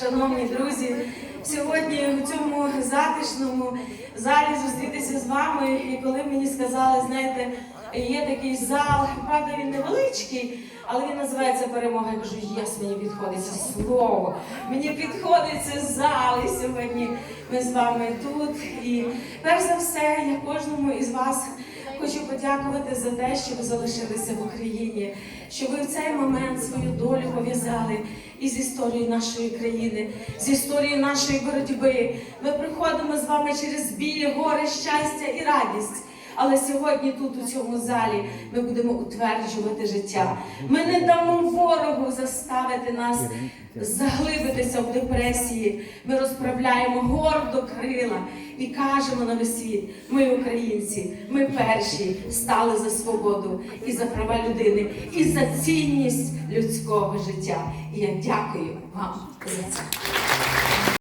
шановні друзі, сьогодні у цьому затишному залі зустрітися з вами. І коли мені сказали, знаєте, є такий зал, правда, він невеличкий, але він називається перемога. Я кажу, єс, мені підходить це слово. Мені підходить це зал. І сьогодні ми з вами тут. І перш за все, я кожному із вас. Хочу подякувати за те, що ви залишилися в Україні, що ви в цей момент свою долю пов'язали із історією нашої країни, з історією нашої боротьби. Ми приходимо з вами через білі гори щастя і радість. Але сьогодні тут, у цьому залі, ми будемо утверджувати життя. Ми не дамо ворогу заставити нас заглибитися в депресії. Ми розправляємо гордо крила і кажемо на весь світ: ми українці, ми перші стали за свободу і за права людини, і за цінність людського життя. І я дякую вам за це.